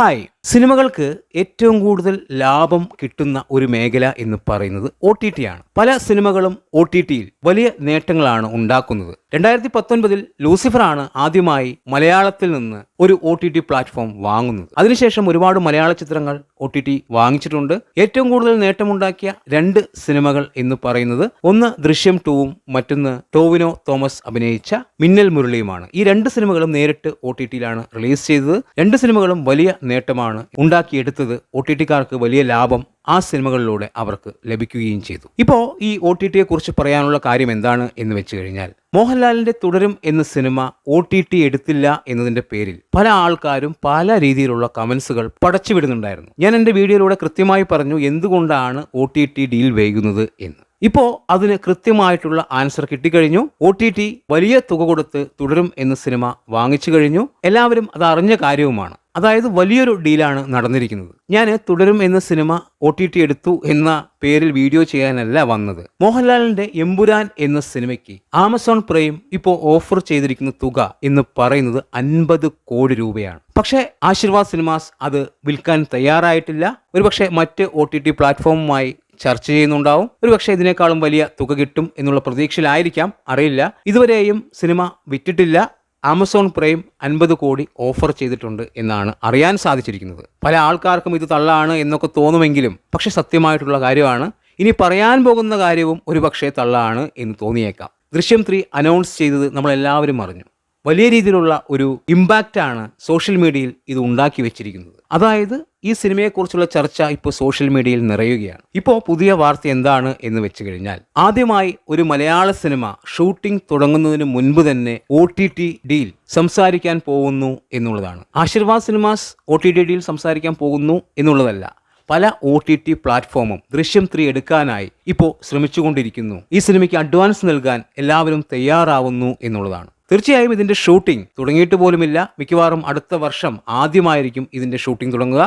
Hi സിനിമകൾക്ക് ഏറ്റവും കൂടുതൽ ലാഭം കിട്ടുന്ന ഒരു മേഖല എന്ന് പറയുന്നത് ഒ ടി ടി ആണ്. പല സിനിമകളും ഒ ടി ടിയിൽ വലിയ നേട്ടങ്ങളാണ് ഉണ്ടാക്കുന്നത്. രണ്ടായിരത്തി പത്തൊൻപതിൽ ലൂസിഫർ ആണ് ആദ്യമായി മലയാളത്തിൽ നിന്ന് ഒരു ഒ ടി ടി പ്ലാറ്റ്ഫോം വാങ്ങുന്നത്. അതിനുശേഷം ഒരുപാട് മലയാള ചിത്രങ്ങൾ ഒ ടി ടി വാങ്ങിച്ചിട്ടുണ്ട്. ഏറ്റവും കൂടുതൽ നേട്ടമുണ്ടാക്കിയ രണ്ട് സിനിമകൾ എന്ന് പറയുന്നത് ഒന്ന് ദൃശ്യം ടൂവും മറ്റൊന്ന് ടോവിനോ തോമസ് അഭിനയിച്ച മിന്നൽ മുരളിയുമാണ്. ഈ രണ്ട് സിനിമകളും നേരിട്ട് ഒ ടി ടിയിലാണ് റിലീസ് ചെയ്തത്. രണ്ട് സിനിമകളും വലിയ നേട്ടമാണ് ഉണ്ടാക്കിയെടുത്തത് ഒ ടി ടിക്കാർക്ക് വലിയ ലാഭം ആ സിനിമകളിലൂടെ അവർക്ക് ലഭിക്കുകയും ചെയ്തു. ഇപ്പോൾ ഈ ഒ ടി ടിയെ കുറിച്ച് പറയാനുള്ള കാര്യം എന്താണ് എന്ന് വെച്ച് കഴിഞ്ഞാൽ മോഹൻലാലിന്റെ തുടരും എന്ന സിനിമ ഒ ടി ടി എടുത്തില്ല എന്നതിന്റെ പേരിൽ പല ആൾക്കാരും പല രീതിയിലുള്ള കമന്റ്സുകൾ പടച്ചുവിടുന്നുണ്ടായിരുന്നു ഞാൻ എന്റെ വീഡിയോയിലൂടെ കൃത്യമായി പറഞ്ഞു എന്തുകൊണ്ടാണ് ഒ ടി ടി ഡീൽ വൈകുന്നത് എന്ന്. ഇപ്പോൾ അതിന് കൃത്യമായിട്ടുള്ള ആൻസർ കിട്ടിക്കഴിഞ്ഞു. ഒ ടി ടി വലിയ തുക കൊടുത്ത് തുടരും എന്ന സിനിമ വാങ്ങിച്ചു കഴിഞ്ഞു. എല്ലാവരും അത് അറിഞ്ഞ കാര്യവുമാണ്. അതായത് വലിയൊരു ഡീലാണ് നടന്നിരിക്കുന്നത്. ഞാൻ തുടരും എന്ന സിനിമ ഒ ടി ടി എടുത്തു എന്ന പേരിൽ വീഡിയോ ചെയ്യാനല്ല വന്നത്. മോഹൻലാലിന്റെ എമ്പുരാൻ എന്ന സിനിമയ്ക്ക് ആമസോൺ പ്രൈം ഇപ്പോൾ ഓഫർ ചെയ്തിരിക്കുന്ന തുക എന്ന് പറയുന്നത് അൻപത് കോടി രൂപയാണ്. പക്ഷേ ആശീർവാദ് സിനിമാസ് അത് വിൽക്കാൻ തയ്യാറായിട്ടില്ല. ഒരുപക്ഷെ മറ്റ് ഒ ടി ടി പ്ലാറ്റ്ഫോമുമായി ചർച്ച ചെയ്യുന്നുണ്ടാവും. ഒരുപക്ഷെ ഇതിനേക്കാളും വലിയ തുക കിട്ടും എന്നുള്ള പ്രതീക്ഷയിലായിരിക്കാം. അറിയില്ല. ഇതുവരെയും സിനിമ വിറ്റിട്ടില്ല. ആമസോൺ പ്രൈം അൻപത് കോടി ഓഫർ ചെയ്തിട്ടുണ്ട് എന്നാണ് അറിയാൻ സാധിച്ചിരിക്കുന്നത്. പല ആൾക്കാർക്കും ഇത് തള്ളാണ് എന്നൊക്കെ തോന്നുമെങ്കിലും പക്ഷെ സത്യമായിട്ടുള്ള കാര്യമാണ്. ഇനി പറയാൻ പോകുന്ന കാര്യവും ഒരുപക്ഷെ തള്ളാണ് എന്ന് തോന്നിയേക്കാം. ദൃശ്യം ത്രീ അനൗൺസ് ചെയ്തത് നമ്മളെല്ലാവരും അറിഞ്ഞു. വലിയ രീതിയിലുള്ള ഒരു ഇമ്പാക്റ്റാണ് സോഷ്യൽ മീഡിയയിൽ ഇത് ഉണ്ടാക്കി വെച്ചിരിക്കുന്നത്. അതായത് ഈ സിനിമയെക്കുറിച്ചുള്ള ചർച്ച ഇപ്പോൾ സോഷ്യൽ മീഡിയയിൽ നിറയുകയാണ്. ഇപ്പോൾ പുതിയ വാർത്ത എന്താണ് എന്ന് വെച്ച് കഴിഞ്ഞാൽ ആദ്യമായി ഒരു മലയാള സിനിമ ഷൂട്ടിംഗ് തുടങ്ങുന്നതിന് മുൻപ് തന്നെ ഒ ടി ടി ഡീൽ സംസാരിക്കാൻ പോകുന്നു എന്നുള്ളതാണ്. Aashirvad cinemas O T T deal സംസാരിക്കാൻ പോകുന്നു എന്നുള്ളതല്ല പല ഒ ടി ടി പ്ലാറ്റ്ഫോമും ദൃശ്യം ത്രീ എടുക്കാനായി ഇപ്പോൾ ശ്രമിച്ചുകൊണ്ടിരിക്കുന്നു. ഈ സിനിമയ്ക്ക് അഡ്വാൻസ് നൽകാൻ എല്ലാവരും തയ്യാറാവുന്നു എന്നുള്ളതാണ്. തീർച്ചയായും ഇതിന്റെ ഷൂട്ടിംഗ് തുടങ്ങിയിട്ട് പോലുമില്ല. മിക്കവാറും അടുത്ത വർഷം ആദ്യമായിരിക്കും ഇതിന്റെ ഷൂട്ടിംഗ് തുടങ്ങുക.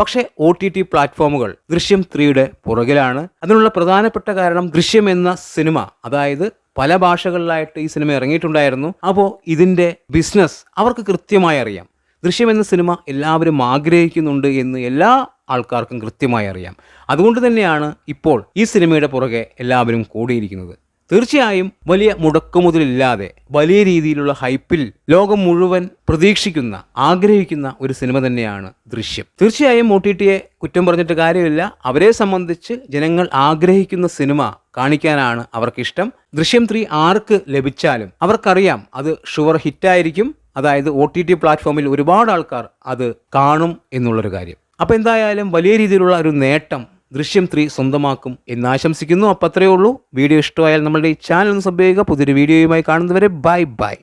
പക്ഷേ ഒ ടി ടി പ്ലാറ്റ്ഫോമുകൾ ദൃശ്യം ത്രീയുടെ പുറകിലാണ്. അതിനുള്ള പ്രധാനപ്പെട്ട കാരണം ദൃശ്യം എന്ന സിനിമ അതായത് പല ഭാഷകളിലായിട്ട് ഈ സിനിമ ഇറങ്ങിയിട്ടുണ്ടായിരുന്നു. അപ്പോൾ ഇതിന്റെ ബിസിനസ് അവർക്ക് കൃത്യമായി അറിയാം. ദൃശ്യം എന്ന സിനിമ എല്ലാവരും ആഗ്രഹിക്കുന്നുണ്ട് എന്ന് എല്ലാ ആൾക്കാർക്കും കൃത്യമായി അറിയാം. അതുകൊണ്ട് തന്നെയാണ് ഇപ്പോൾ ഈ സിനിമയുടെ പുറകെ എല്ലാവരും കൂടിയിരിക്കുന്നത്. തീർച്ചയായും വലിയ മുടക്കുമുതലില്ലാതെ വലിയ രീതിയിലുള്ള ഹൈപ്പിൽ ലോകം മുഴുവൻ പ്രതീക്ഷിക്കുന്ന ആഗ്രഹിക്കുന്ന ഒരു സിനിമ തന്നെയാണ് ദൃശ്യം. തീർച്ചയായും ഒ കുറ്റം പറഞ്ഞിട്ട് കാര്യമില്ല. അവരെ സംബന്ധിച്ച് ജനങ്ങൾ ആഗ്രഹിക്കുന്ന സിനിമ കാണിക്കാനാണ് അവർക്കിഷ്ടം. ദൃശ്യം ത്രീ ആർക്ക് ലഭിച്ചാലും അവർക്കറിയാം അത് ഷുവർ ഹിറ്റായിരിക്കും. അതായത് ഒ ടി ടി പ്ലാറ്റ്ഫോമിൽ ഒരുപാട് ആൾക്കാർ അത് കാണും എന്നുള്ളൊരു കാര്യം. അപ്പോൾ എന്തായാലും വലിയ രീതിയിലുള്ള ഒരു നേട്ടം ദൃശ്യം ത്രീ സ്വന്തമാക്കും എന്ന് ആശംസിക്കുന്നു. അപ്പത്രയേ ഉള്ളൂ. വീഡിയോ ഇഷ്ടമായാൽ നമ്മളുടെ ഈ ചാനൽ ഒന്ന് ചെയ്യുക. പുതിയൊരു വീഡിയോയുമായി കാണുന്നവരെ ബൈ ബൈ.